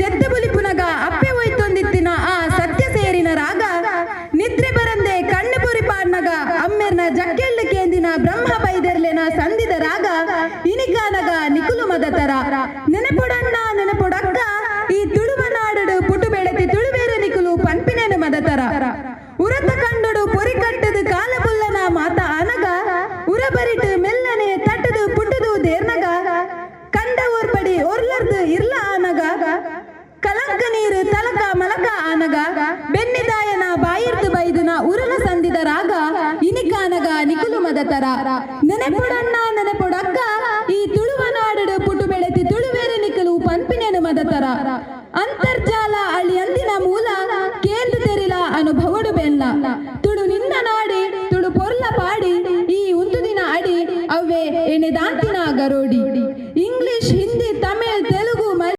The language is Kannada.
ಜೆತ್ತೆ ಬುಲಿಪುನಗ ಅಪ್ಪೆ ಹೋಯ್ತೊಂದಿತ್ತಿನ ಆ ಸತ್ಯ ಸೇರಿನ ರಾಗ. ನಿದ್ರೆ ಬರಂದೆ ಕಣ್ಣು ಪುರಿ ಪಾಡ್ನಗ ಅಮ್ಮೆರ್ನ ಜಕ್ಕೆಳ್ಳ ಕೇಂದಿನ ಬ್ರಹ್ಮ ಬೈದೆರ್ಲೆನ ಸಂದಿದ ರಾಗ. ಇನಿಗಾನಗ ನಿಕುಲು ಮದ ತರ. ನೆನಪೊಡಣ್ಣ, ನೆನಪೊಡಕ್ಕ. ಈ ತುಳುವ ನಾಡಡು ಪುಟು ಬೆಳೆತಿ ತುಳುವೇರ ನಿಕುಲು ಪನ್ಪಿನೇನು ಮದ ತರ. ಉರತ ಕಂಡುಡು ಪೊರಿ ಕಟ್ಟದು ಕಾಲ ಬುಲ್ಲನ ಮಾತ ಅನಗ. ಉರಬರಿಟ್ಟು ಮೆಲ್ಲನೆ ತಲಕ ಮಲಕ ಆನಗ ಬೆನ್ನಿದಾಯನ ಬಾಯಿರ್ದು ಬೈದನ ಉರಲ ಸಂದಿದ ರಾಗ, ಇನಿಕಾನಗ ನಿಕುಲು ಮದತರ. ನೆನೆಪುಡಣ್ಣ, ನೆನೆಪುಡಕ್ಕ, ಈ ತುಳುವ ನಾಡು ಪುಟು ಬೆಳೆತಿ ತುಳುವೇರೆ ನಿಕಲು ಪಂಪಿನೇನು ಮದತರ. ಅಂತರ್ಜಾಲ ಅಳಿ ಅಂದಿನ ಮೂಲ ಕೇಂದ್ರ ತೆರಿಲ ಅನುಭವಡು ಬೆಲ್ಲ. ತುಳು ನಿನ್ನ ನಾಡಿ, ತುಳು ಪೊರ್ಲ ಪಾಡಿ, ಈ ಒಂದು ದಿನ ಅಡಿ ಅವೇ ಎಣೆದಾಂತಿನ ಗರೋಡಿ. ಈ